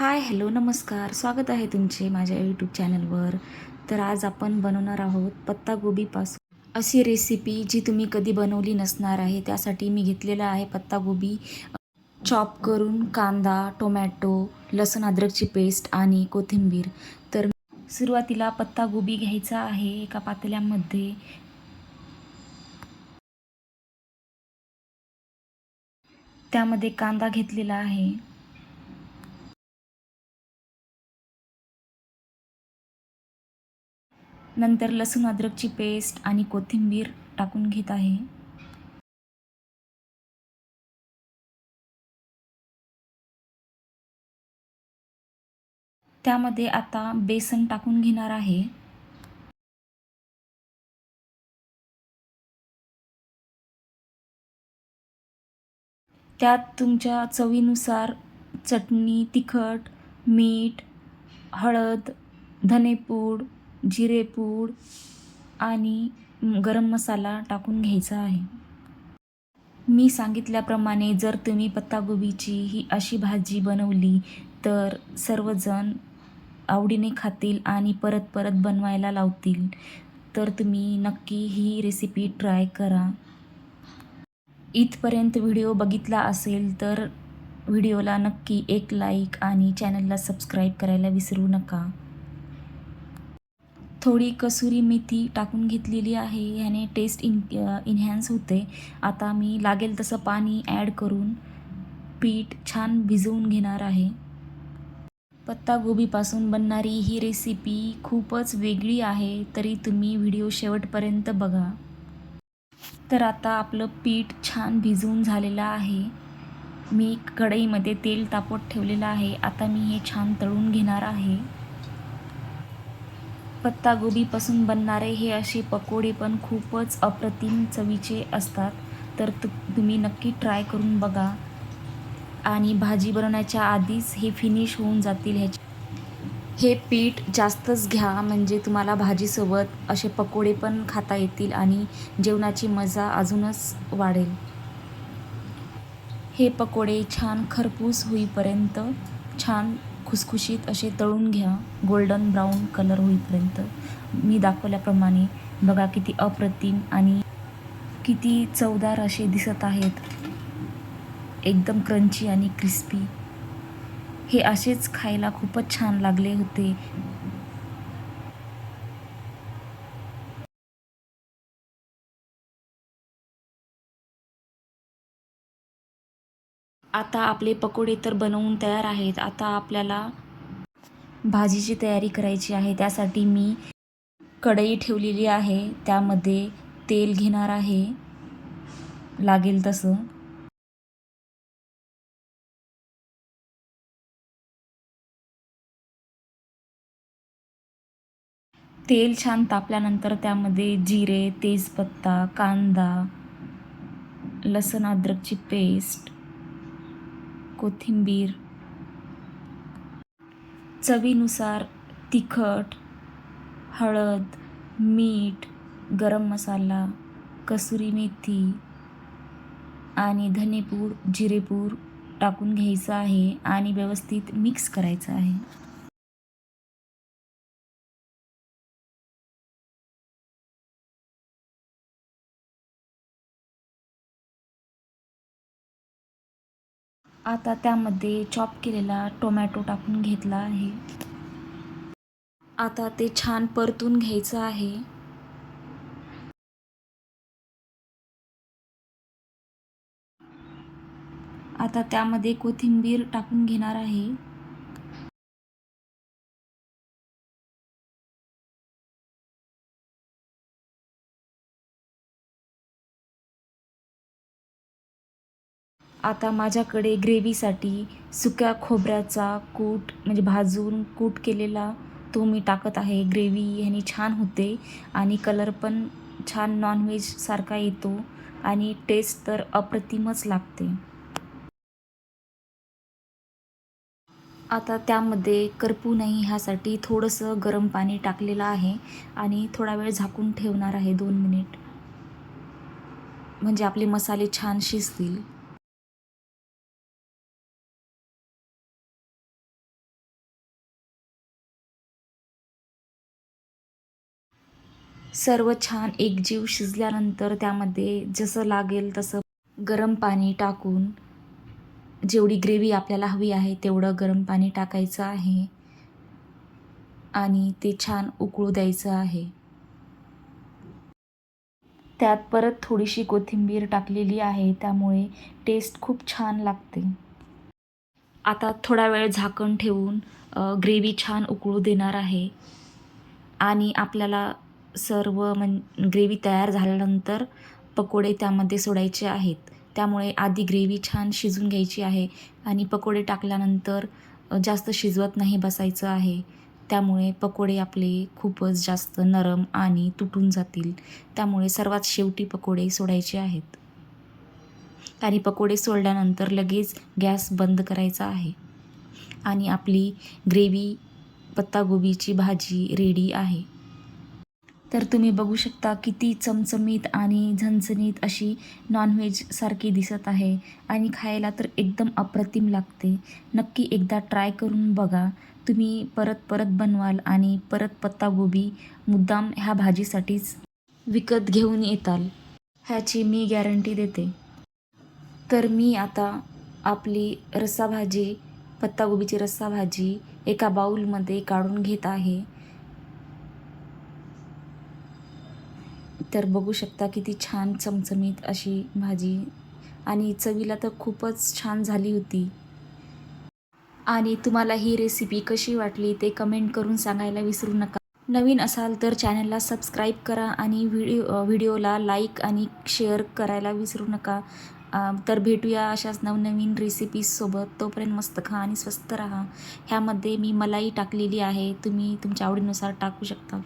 Hi hello नमस्कार. स्वागत आहे तुमचे माझ्या यूट्यूब चॅनलवर. तर आज आपण बनवणार आहोत पत्तागोबीपासून अशी रेसिपी जी तुम्ही कधी बनवली नसणार आहे त्यासाठी मी घेतलेला आहे पत्तागोबी चॉप करून कांदा टोमॅटो लसूण अद्रकची पेस्ट आणि कोथिंबीर. तर सुरुवातीला पत्तागोबी घ्यायचा आहे एका पातेल्यामध्ये. त्यामध्ये कांदा घेतलेला आहे. नंतर लसूण अद्रकची पेस्ट आणि कोथिंबीर टाकून घेत आहे. त्यामध्ये आता बेसन टाकून घेणार आहे. त्यात तुमच्या चवीनुसार चटणी तिखट मीठ हळद धनेपूड जिरेपूड आणि गरम मसाला टाकून घ्यायचा आहे. मी सांगितल्याप्रमाणे जर तुम्ही पत्तागोबीची ही अशी भाजी बनवली तर सर्वजण आवडीने खातील आणि परत परत बनवायला लावतील. तर तुम्ही नक्की ही रेसिपी ट्राय करा. इथपर्यंत व्हिडिओ बघितला असेल तर व्हिडिओला नक्की एक लाईक आणि चॅनलला सबस्क्राईब करायला विसरू नका. थोडी कसुरी मेथी टाकून घेतलेली आहे. ह्याने टेस्ट इन इन्हॅन्स होते. आता मी लागेल तसं पाणी ॲड करून पीठ छान भिजवून घेणार आहे. पत्तागोबीपासून बनणारी ही रेसिपी खूपच वेगळी आहे तरी तुम्ही व्हिडिओ शेवटपर्यंत बघा. तर आता आपलं पीठ छान भिजवून झालेलं आहे. मी कढईमध्ये तेल तापत ठेवलेलं आहे. आता मी हे छान तळून घेणार आहे. पत्तागोबीपासून बनणारे हे असे पकोडे पण खूपच अप्रतिम चवीचे असतात. तर तु तुम्ही नक्की ट्राय करून बघा. आणि भाजी बनवण्याच्या आधीच हे फिनिश होऊन जातील ह्याचे. हे पीठ जास्तच घ्या म्हणजे तुम्हाला भाजीसोबत असे पकोडे पण खाता येतील आणि जेवणाची मजा अजूनच वाढेल. हे पकोडे छान खरपूस होईपर्यंत छान खुसखुशीत असे तळून घ्या. गोल्डन ब्राऊन कलर होईपर्यंत. मी दाखवल्याप्रमाणे बघा किती अप्रतिम आणि किती चवदार असे दिसत आहेत. एकदम क्रंची आणि क्रिस्पी हे असेच खायला खूपच छान लागले होते. आता आपले पकोडे तर बनवून तयार आहेत. आता आपल्याला भाजीची तयारी करायची आहे. त्यासाठी मी कढई ठेवलेली आहे. त्यामध्ये तेल घेणार आहे. लागेल तसं. तेल छान तापल्यानंतर त्यामध्ये जिरे तेजपत्ता कांदा लसण अद्रकची पेस्ट कोथिंबीर. चवीनुसार तिखट हळद मीठ गरम मसाला कसुरी मेथी आणि धनेपूड जिरेपूड टाकून घ्यायचं आहे आणि व्यवस्थित मिक्स करायचं आहे. आता त्यामध्ये चॉप केलेला टोमॅटो टाकून घेतला आहे. आता ते छान परतून घ्यायचं आहे. आता त्यामध्ये कोथिंबीर टाकून घेणार आहे. आता माझ्याकडे ग्रेव्हीसाठी सुक्या खोबऱ्याचा कूट म्हणजे भाजून कूट केलेला तो मी टाकत आहे. ग्रेव्ही ह्याने छान होते आणि कलर पण छान नॉनव्हेजसारखा येतो आणि टेस्ट तर अप्रतिमच लागते. आता त्यामध्ये करपू नाही ह्यासाठी थोडंसं गरम पाणी टाकलेलं आहे आणि थोडा वेळ झाकून ठेवणार आहे दोन मिनिट. म्हणजे आपले मसाले छान शिजतील. सर्व छान एकजीव शिजल्यानंतर त्यामध्ये जसं लागेल तसं गरम पाणी टाकून जेवढी ग्रेव्ही आपल्याला हवी आहे तेवढं गरम पाणी टाकायचं आहे आणि ते छान उकळू द्यायचं आहे. त्यात परत थोडीशी कोथिंबीर टाकलेली आहे त्यामुळे टेस्ट खूप छान लागते. आता थोडा वेळ झाकण ठेवून ग्रेव्ही छान उकळू देणार आहे. आणि आपल्याला सर्व मन ग्रेव्ही तयार झाल्यानंतर पकोडे त्यामध्ये सोडायचे आहेत. त्यामुळे आधी ग्रेव्ही छान शिजून घ्यायची आहे आणि पकोडे टाकल्यानंतर जास्त शिजवत नाही बसायचं आहे. त्यामुळे पकोडे आपले खूपच जास्त नरम आणि तुटून जातील. त्यामुळे सर्वात शेवटी पकोडे सोडायचे आहेत. आणि पकोडे सोडल्यानंतर लगेच गॅस बंद करायचा आहे. आणि आपली ग्रेव्ही पत्तागोबीची भाजी रेडी आहे. तर तुम्ही बघू शकता किती चमचमीत आणि झणझणीत अशी नॉनव्हेजसारखी दिसत आहे आणि खायला तर एकदम अप्रतिम लागते. नक्की एकदा ट्राय करून बघा. तुम्ही परत परत बनवाल आणि परत पत्तागोबी मुद्दाम ह्या भाजीसाठीच विकत घेऊन येताल. ह्याची मी गॅरंटी देते. तर मी आता आपली रस्सा भाजी पत्तागोबीची रस्सा भाजी एका बाऊलमध्ये काढून घेत आहे. तर बघू शकता किती छान चमचमीत अशी भाजी. आणि चवीला तर खूपच छान झाली होती. आणि तुम्हाला ही रेसिपी कशी वाटली ते कमेंट करून सांगायला विसरू नका. नवीन असाल तर चॅनलला सबस्क्राईब करा आणि व्हिडिओ व्हिडिओला लाईक आणि शेअर करायला विसरू नका. तर भेटूया अशाच नवनवीन रेसिपीजसोबत तोपर्यंत मस्त खा आणि स्वस्त राहा. ह्यामध्ये मी मलाई टाकलेली आहे. तुम्ही तुमच्या आवडीनुसार टाकू शकता.